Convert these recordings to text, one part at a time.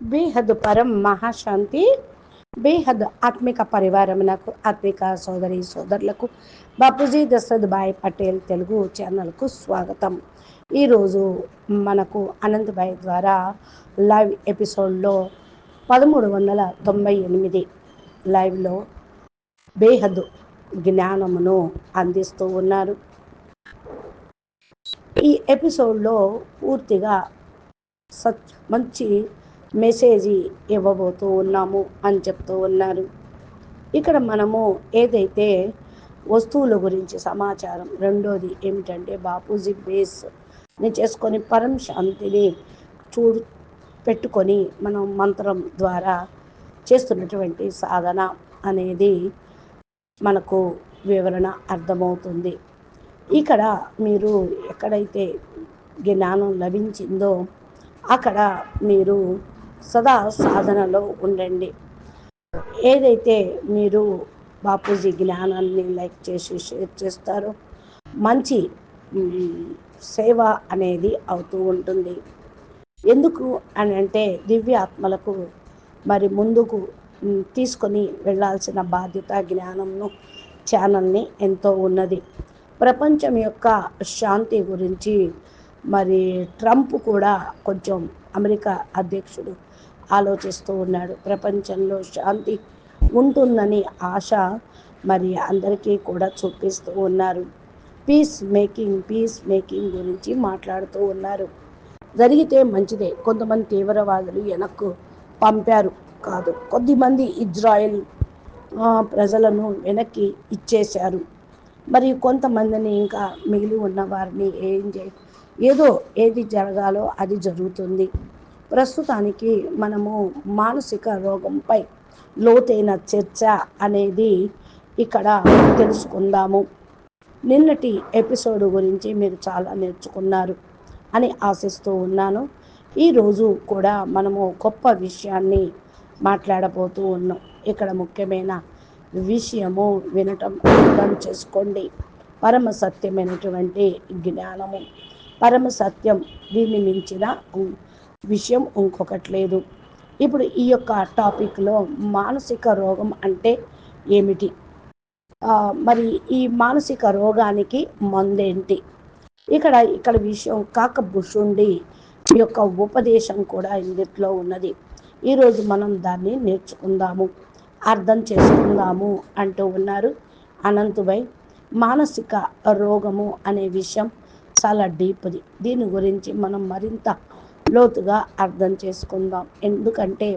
బేహద్ పరం మహాశాంతి బేహద్ ఆత్మిక పరివారమునకు ఆత్మిక సోదరి సోదరులకు బాపూజీ దశరథ్ భాయ్ పటేల్ తెలుగు ఛానల్కు స్వాగతం. ఈరోజు మనకు అనంతభాయ్ ద్వారా లైవ్ ఎపిసోడ్లో పదమూడు వందల తొంభై ఎనిమిది లైవ్లో బేహద్ జ్ఞానమును అందిస్తూ ఉన్నారు. ఈ ఎపిసోడ్లో పూర్తిగా సచ్ మంచి మెసేజ్ ఇవ్వబోతూ ఉన్నాము అని చెప్తూ ఉన్నారు. ఇక్కడ మనము ఏదైతే వస్తువుల గురించి సమాచారం రెండోది ఏమిటంటే బాపూజీ బేస్ని చేసుకొని పరం శాంతిని చూడు పెట్టుకొని మనం మంత్రం ద్వారా చేస్తున్నటువంటి సాధన అనేది మనకు వివరణ అర్థమవుతుంది. ఇక్కడ మీరు ఎక్కడైతే జ్ఞానం లభించిందో అక్కడ మీరు సదా సాధనలో ఉండండి. ఏదైతే మీరు బాపూజీ జ్ఞానాన్ని లైక్ చేసి షేర్ చేస్తారో మంచి సేవ అనేది అవుతూ ఉంటుంది. ఎందుకు అని అంటే దివ్య ఆత్మలకు మరి ముందుకు తీసుకొని వెళ్ళాల్సిన బాధ్యత జ్ఞానంను ఛానల్ని ఎంతో ఉన్నది. ప్రపంచం యొక్క శాంతి గురించి మరి ట్రంప్ కూడా కొంచెం అమెరికా అధ్యక్షుడు ఆలోచిస్తూ ఉన్నాడు. ప్రపంచంలో శాంతి ఉంటుందని ఆశ మరి అందరికీ కూడా చూపిస్తూ ఉన్నారు. పీస్ మేకింగ్ పీస్ మేకింగ్ గురించి మాట్లాడుతూ ఉన్నారు. జరిగితే మంచిదే. కొంతమంది తీవ్రవాదులు వెనక్కు పంపారు కాదు. కొద్దిమంది ఇజ్రాయెల్ ప్రజలను వెనక్కి ఇచ్చేశారు. మరి కొంతమందిని ఇంకా మిగిలి ఉన్న వారిని ఏం చే ఏదో ఏది జరగాలో అది జరుగుతుంది. ప్రస్తుతానికి మనము మానసిక రోగంపై లోతైన చర్చ అనేది ఇక్కడ తెలుసుకుందాము. నిన్నటి ఎపిసోడ్ గురించి మీరు చాలా నేర్చుకున్నారు అని ఆశిస్తూ ఉన్నాను. ఈరోజు కూడా మనము గొప్ప విషయాన్ని మాట్లాడబోతూ ఉన్నాం. ఇక్కడ ముఖ్యమైన విషయము వినటం అర్థం చేసుకోండి. పరమ సత్యమైనటువంటి జ్ఞానము. పరమ సత్యం దీన్ని మించిన విషయం ఇంకొకటి లేదు ఇప్పుడు ఈ యొక్క టాపిక్లో మానసిక రోగం అంటే ఏమిటి? మరి ఈ మానసిక రోగానికి మందేంటి? ఇక్కడ ఇక్కడ విషయం కాకభుషుండి ఈ యొక్క ఉపదేశం కూడా ఇందులో ఉన్నది. ఈరోజు మనం దాన్ని నేర్చుకుందాము. అర్థం చేసుకుందాము అంటూ ఉన్నారు అనంతుభై మానసిక రోగము అనే విషయం చాలా డీప్ది. దీని గురించి మనం మరింత లోతుగా అర్థం చేసుకుందాం. ఎందుకంటే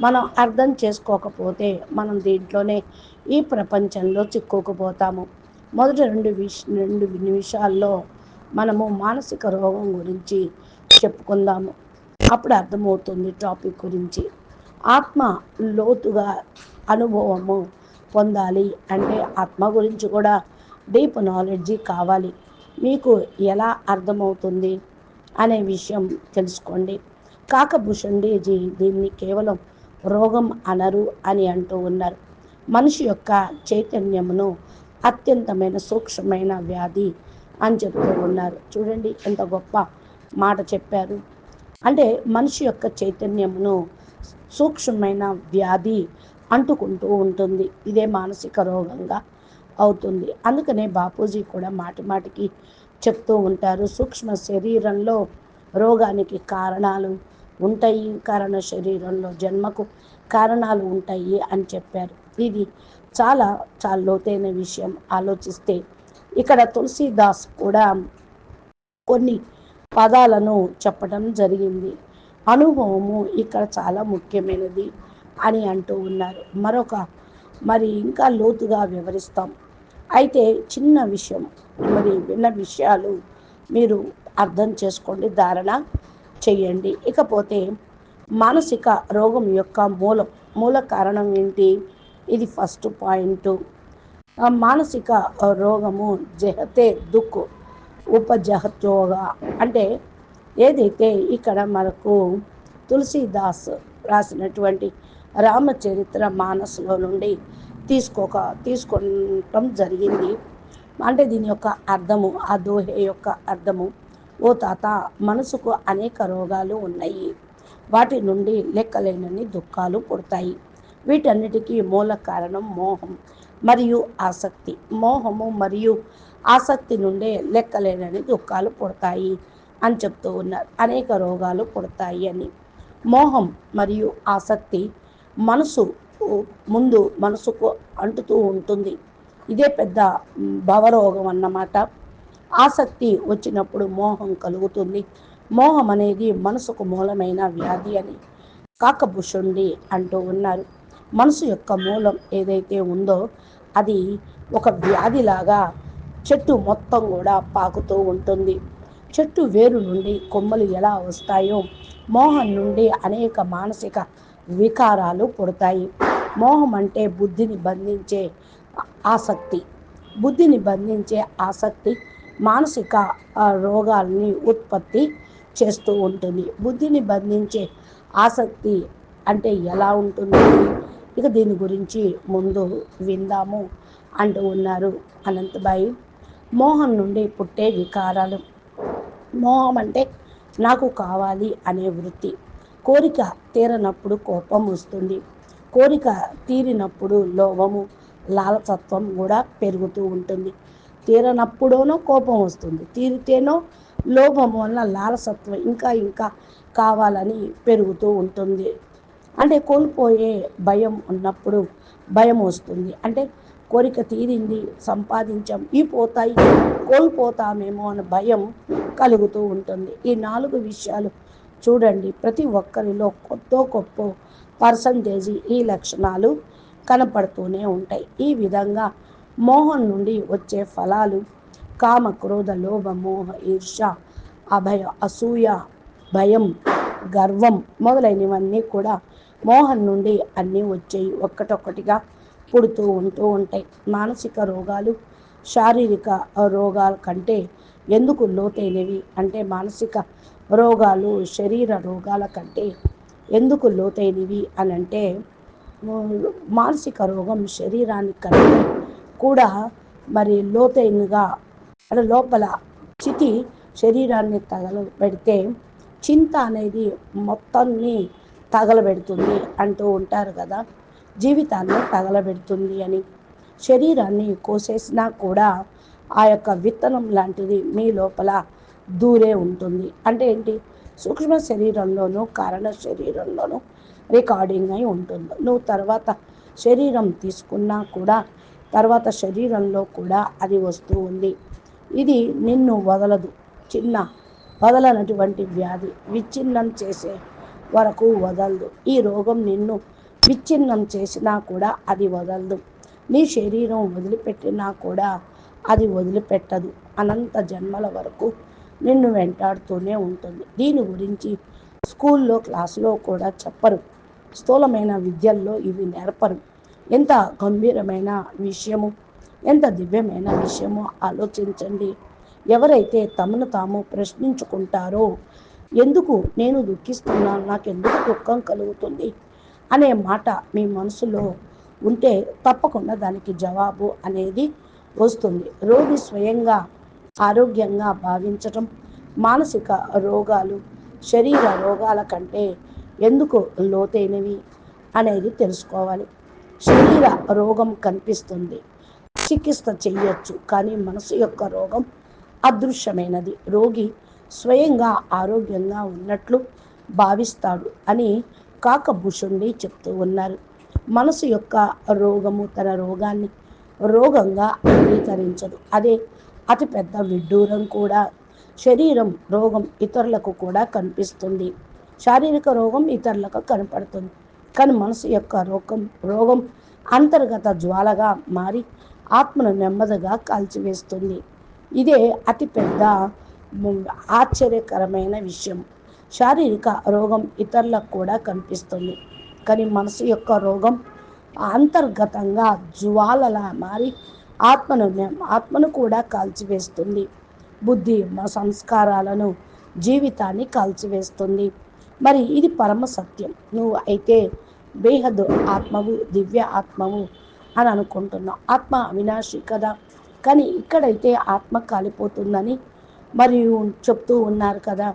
మనం అర్థం చేసుకోకపోతే మనం దీంట్లోనే ఈ ప్రపంచంలో చిక్కుకుపోతాము. మొదటి రెండు విష రెండు నిమిషాల్లో మనము మానసిక రోగం గురించి చెప్పుకుందాము. అప్పుడు అర్థమవుతుంది టాపిక్ గురించి. ఆత్మ లోతుగా అనుభవము పొందాలి అంటే ఆత్మ గురించి కూడా డీప్ నాలెడ్జి కావాలి. మీకు ఎలా అర్థమవుతుంది? అనే విషయం తెలుసుకోండి. కాకభూషణేజీ దీన్ని కేవలం రోగం అనరు అని అంటూ ఉన్నారు. మనిషి యొక్క చైతన్యమును అత్యంతమైన సూక్ష్మమైన వ్యాధి అని చెప్తూ ఉన్నారు. చూడండి ఎంత గొప్ప మాట చెప్పారు. అంటే మనిషి యొక్క చైతన్యమును సూక్ష్మమైన వ్యాధి అంటుకుంటూ ఉంటుంది. ఇదే మానసిక రోగంగా అవుతుంది. అందుకనే బాపూజీ కూడా మాటి మాటికి చెప్తూ ఉంటారు. సూక్ష్మ శరీరంలో రోగానికి కారణాలు ఉంటాయి. కారణ శరీరంలో జన్మకు కారణాలు ఉంటాయి అని చెప్పారు. ఇది చాలా చాలా లోతైన విషయం. ఆలోచిస్తే ఇక్కడ తులసీదాస్ కూడా కొన్ని పదాలను చెప్పడం జరిగింది. అనుభవము ఇక్కడ చాలా ముఖ్యమైనది అని అంటూ ఉన్నారు. మరొక మరి ఇంకా లోతుగా వివరిస్తాం. అయితే చిన్న విషయం మరి విన్న విషయాలు మీరు అర్థం చేసుకోండి ధారణ చేయండి. ఇకపోతే మానసిక రోగం యొక్క మూలం మూల కారణం ఏంటి? ఇది ఫస్ట్ పాయింట్. మానసిక రోగము జహతే దుఃఖ్ ఉపజహత్యోగా అంటే ఏదైతే ఇక్కడ మనకు తులసీదాస్ రాసినటువంటి రామచరిత్ర మానసులో నుండి తీసుకోక తీసుకోవటం జరిగింది. అంటే దీని యొక్క అర్థము ఆ దోహే యొక్క అర్థము ఓ తాత మనసుకు అనేక రోగాలు ఉన్నాయి. వాటి నుండి లెక్కలేనన్ని దుఃఖాలు పుడతాయి. వీటన్నిటికీ మూల కారణం మోహం మరియు ఆసక్తి. మోహము మరియు ఆసక్తి నుండే లెక్కలేనని దుఃఖాలు పుడతాయి అని చెప్తూ ఉన్నారు. అనేక రోగాలు పుడతాయి అని. మోహం మరియు ఆసక్తి మనసు ముందు మనసుకు అంటుతూ ఉంటుంది. ఇదే పెద్ద భవరోగం అన్నమాట. ఆసక్తి వచ్చినప్పుడు మోహం కలుగుతుంది. మోహం అనేది మనసుకు మూలమైన వ్యాధి అని కాకభుషుండి అంటూ ఉన్నారు. మనసు యొక్క మూలం ఏదైతే ఉందో అది ఒక వ్యాధిలాగా చెట్టు మొత్తం కూడా పాకుతూ ఉంటుంది. చెట్టు వేరు నుండి కొమ్మలు ఎలా వస్తాయో మోహం నుండి అనేక మానసిక వికారాలు పుడతాయి. మోహం అంటే బుద్ధిని బంధించే ఆసక్తి. బుద్ధిని బంధించే ఆసక్తి మానసిక రోగాల్ని ఉత్పత్తి చేస్తూ ఉంటుంది. బుద్ధిని బంధించే ఆసక్తి అంటే ఎలా ఉంటుంది? ఇక దీని గురించి ముందు విందాము అంటూ ఉన్నారు అనంతబాయి. మోహం నుండి పుట్టే వికారాలు. మోహం అంటే నాకు కావాలి అనే వృత్తి. కోరిక తీరనప్పుడు కోపం వస్తుంది. కోరిక తీరినప్పుడు లోభము లాలసత్వం కూడా పెరుగుతూ ఉంటుంది. తీరనప్పుడోనో కోపం వస్తుంది. తీరితేనో లోభం వలన లాలసత్వం ఇంకా ఇంకా కావాలని పెరుగుతూ ఉంటుంది. అంటే కోల్పోయే భయం ఉన్నప్పుడు భయం వస్తుంది. అంటే కోరిక తీరింది సంపాదించాం ఈ పోతాయి కోల్పోతామేమో అనే భయం కలుగుతూ ఉంటుంది. ఈ నాలుగు విషయాలు చూడండి ప్రతి ఒక్కరిలో కొత్త గొప్ప పర్సంటేజీ ఈ లక్షణాలు కనపడుతూనే ఉంటాయి. ఈ విధంగా మోహం నుండి వచ్చే ఫలాలు కామ క్రోధ లోభ మోహ ఈర్ష అభయ అసూయ భయం గర్వం మొదలైనవన్నీ కూడా మోహం నుండి అన్నీ వచ్చేవి ఒక్కటొక్కటిగా పుడుతూ ఉంటూ ఉంటాయి. మానసిక రోగాలు శారీరక రోగాల కంటే ఎందుకు లోతైనవి అంటే మానసిక రోగాలు శరీర రోగాల కంటే ఎందుకు లోతైనవి అని అంటే మానసిక రోగం శరీరానికి కంటే కూడా మరి లోతైనగా అంటే లోపల చితి శరీరాన్ని తగలబెడితే చింత అనేది మొత్తాన్ని తగలబెడుతుంది అంటూ ఉంటారు కదా. జీవితాన్ని తగలబెడుతుంది అని. శరీరాన్ని కోసేసినా కూడా ఆ యొక్క విత్తనం లాంటిది మీ లోపల దూరే ఉంటుంది. అంటే ఏంటి? సూక్ష్మ శరీరంలోనూ కారణ శరీరంలోనూ రికార్డింగ్ అయి ఉంటుంది. నువ్వు తర్వాత శరీరం తీసుకున్నా కూడా తర్వాత శరీరంలో కూడా అది వస్తూ ఉంది. ఇది నిన్ను వదలదు. చిన్న వదలనటువంటి వ్యాధి విచ్ఛిన్నం చేసే వరకు వదలదు. ఈ రోగం నిన్ను విచ్ఛిన్నం చేసినా కూడా అది వదలదు. నీ శరీరం వదిలిపెట్టినా కూడా అది వదిలిపెట్టదు. అనంత జన్మల వరకు నిన్ను వెంటాడుతూనే ఉంటుంది. దీని గురించి స్కూల్లో క్లాసులో కూడా చెప్పరు. స్థూలమైన విద్యల్లో ఇవి నేర్పరు. ఎంత గంభీరమైన విషయము ఎంత దివ్యమైన విషయమో ఆలోచించండి. ఎవరైతే తమను తాము ప్రశ్నించుకుంటారో ఎందుకు నేను దుఃఖిస్తున్నాను నాకు ఎందుకు దుఃఖం కలుగుతుంది అనే మాట మీ మనసులో ఉంటే తప్పకుండా దానికి జవాబు అనేది వస్తుంది. రోగి స్వయంగా ఆరోగ్యంగా భావించటం మానసిక రోగాలు శరీర రోగాల కంటే ఎందుకు లోతైనవి అనేది తెలుసుకోవాలి. శరీర రోగం కనిపిస్తుంది. చికిత్స చేయొచ్చు కానీ మనసు యొక్క రోగం అదృశ్యమైనది. రోగి స్వయంగా ఆరోగ్యంగా ఉన్నట్లు భావిస్తాడు అని కాకభూషుణ్ణి చెప్తూ ఉన్నారు. మనసు యొక్క రోగము తన రోగాన్ని రోగంగా అంగీకరించదు. అదే అతిపెద్ద విడ్డూరం కూడా. శరీరం రోగం ఇతరులకు కూడా కనిపిస్తుంది. శారీరక రోగం ఇతరులకు కనపడుతుంది. కానీ మనసు యొక్క రోగం రోగం అంతర్గత జ్వాలగా మారి ఆత్మను నెమ్మదిగా కాల్చివేస్తుంది. ఇదే అతిపెద్ద ఆశ్చర్యకరమైన విషయం. శారీరక రోగం ఇతరులకు కూడా కనిపిస్తుంది. కానీ మనసు యొక్క రోగం అంతర్గతంగా జ్వాలలా మారి ఆత్మను ఆత్మను కూడా కాల్చివేస్తుంది. బుద్ధి సంస్కారాలను జీవితాన్ని కాల్చివేస్తుంది. మరి ఇది పరమ సత్యం నువ్వు అయితే బేహద్ ఆత్మవు దివ్య ఆత్మవు అని అనుకుంటున్నావు. ఆత్మ అవినాశి కదా. కానీ ఇక్కడైతే ఆత్మ కాలిపోతుందని మరియు చెప్తూ ఉన్నారు కదా.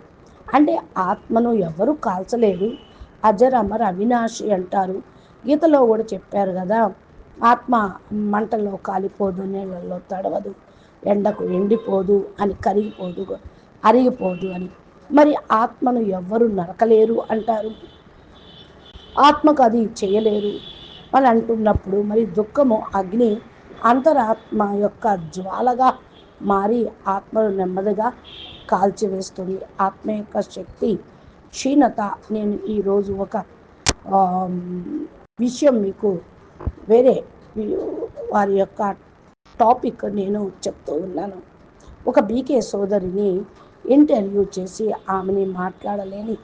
అంటే ఆత్మను ఎవరు కాల్చలేరు అజరమర అవినాశి అంటారు. గీతలో కూడా చెప్పారు కదా ఆత్మ మంటల్లో కాలిపోదు నీళ్ళల్లో తడవదు. ఎండకు ఎండిపోదు అని కరిగిపోదు అరిగిపోదు అని. మరి ఆత్మను ఎవ్వరు నరకలేరు అంటారు. ఆత్మకు అది చేయలేరు. అని అంటున్నప్పుడు మరి దుఃఖము అగ్ని అంతరాత్మ యొక్క జ్వాలగా మారి ఆత్మను నెమ్మదిగా కాల్చివేస్తుంది. ఆత్మ యొక్క శక్తి క్షీణత. నేను ఈరోజు ఒక విషయం మీకు వేరే వారి యొక్క టాపిక్ నేను చెప్తూ ఉన్నాను. ఒక బీకే సోదరిని ఇంటర్వ్యూ చేసి ఆమెని మాట్లాడలేని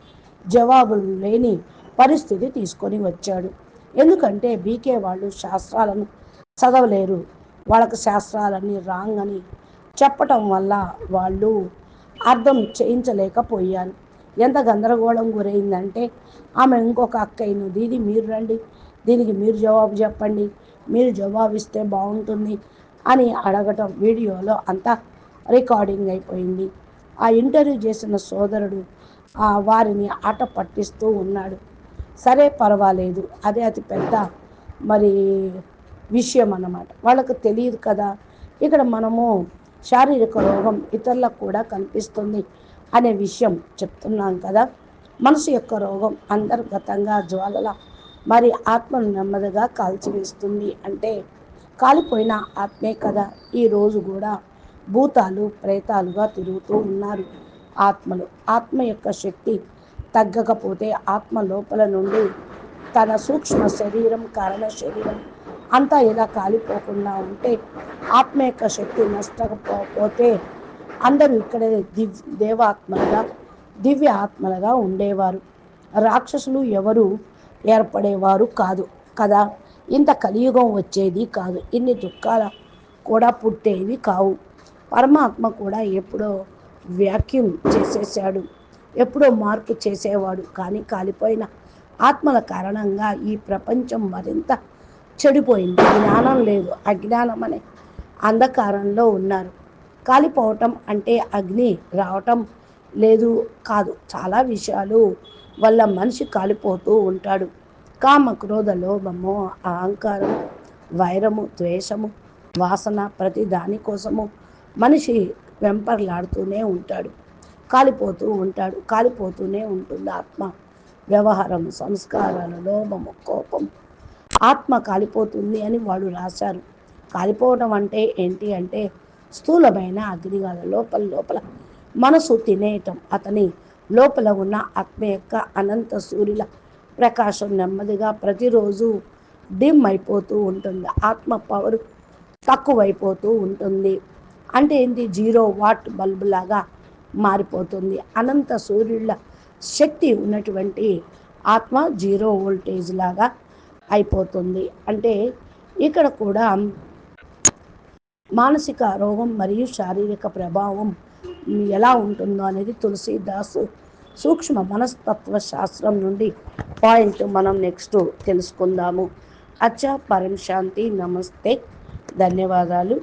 జవాబులు లేని పరిస్థితి తీసుకొని వచ్చాడు. ఎందుకంటే బీకే వాళ్ళు శాస్త్రాలను చదవలేరు. వాళ్ళకి శాస్త్రాలన్నీ రాంగ్ అని చెప్పటం వల్ల వాళ్ళు అర్థం చేయించలేకపోయారు. ఎంత గందరగోళం గురైందంటే ఆమె ఇంకొక అక్కయ్యను దీది మీరు రండి. దీనికి మీరు జవాబు చెప్పండి. మీరు జవాబు ఇస్తే బాగుంటుంది. అని అడగటం వీడియోలో అంతా రికార్డింగ్ అయిపోయింది. ఆ ఇంటర్వ్యూ చేసిన సోదరుడు వారిని ఆట పట్టిస్తూ ఉన్నాడు. సరే పర్వాలేదు. అదే అతి పెద్ద మరి విషయం అన్నమాట. వాళ్ళకు తెలియదు కదా. ఇక్కడ మనము శారీరక రోగం ఇతరులకు కూడా కనిపిస్తుంది అనే విషయం చెప్తున్నాం కదా. మనసు యొక్క రోగం అంతర్గతంగా జ్వాలల మరి ఆత్మను నెమ్మదిగా కాల్చివేస్తుంది. అంటే కాలిపోయిన ఆత్మే కదా. ఈరోజు కూడా భూతాలు ప్రేతాలుగా తిరుగుతూ ఉన్నారు ఆత్మలు. ఆత్మ యొక్క శక్తి తగ్గకపోతే ఆత్మ లోపల నుండి తన సూక్ష్మ శరీరం కారణ శరీరం అంతా ఇలా కాలిపోకుండా ఉంటే ఆత్మ యొక్క శక్తి నష్టకపోతే అందరూ ఇక్కడే దివ్ దేవాత్మలుగా దివ్య ఆత్మలుగా ఉండేవారు. రాక్షసులు ఎవరు ఏర్పడేవారు కాదు కదా. ఇంత కలియుగం వచ్చేది కాదు. ఇన్ని దుఃఖాల కూడా పుట్టేవి కావు. పరమాత్మ కూడా ఎప్పుడో వ్యాక్యూమ్ చేసేసాడు ఎప్పుడో మార్పు చేసేవాడు. కానీ కాలిపోయిన ఆత్మల కారణంగా ఈ ప్రపంచం మరింత చెడిపోయింది. జ్ఞానం లేదు. అజ్ఞానం అనే అంధకారంలో ఉన్నారు. కాలిపోవటం అంటే అగ్ని రావటం లేదు కాదు. చాలా విషయాలు వల్ల మనిషి కాలిపోతూ ఉంటాడు. కామ క్రోధ లోభము అహంకారం వైరము ద్వేషము వాసన ప్రతి దానికోసము మనిషి వెంపర్లాడుతూనే ఉంటాడు. కాలిపోతూ ఉంటాడు. కాలిపోతూనే ఉంటుంది ఆత్మ. వ్యవహారం సంస్కారాలు లోభము కోపం ఆత్మ కాలిపోతుంది అని వాడు రాశారు. కాలిపోవడం అంటే ఏంటి అంటే స్థూలమైన అగ్నిగాల లోపల లోపల మనసు తినేయటం. అతని లోపల ఉన్న ఆత్మ యొక్క అనంత సూర్యుల ప్రకాశం నెమ్మదిగా ప్రతిరోజు డిమ్ అయిపోతూ ఉంటుంది. ఆత్మ పవర్ తక్కువైపోతూ ఉంటుంది. అంటే ఏంటి? జీరో వాట్ బల్బు లాగా మారిపోతుంది. అనంత సూర్యుల శక్తి ఉన్నటువంటి ఆత్మ జీరో వోల్టేజ్ లాగా అయిపోతుంది. అంటే ఇక్కడ కూడా మానసిక రోగం మరియు శారీరక ప్రభావం ఎలా ఉంటుందో అనేది తులసీదాసు సూక్ష్మ మనస్తత్వ శాస్త్రం నుండి పాయింట్ మనం నెక్స్ట్ తెలుసుకుందాము. అచ్చా పరం శాంతి నమస్తే. ధన్యవాదాలు.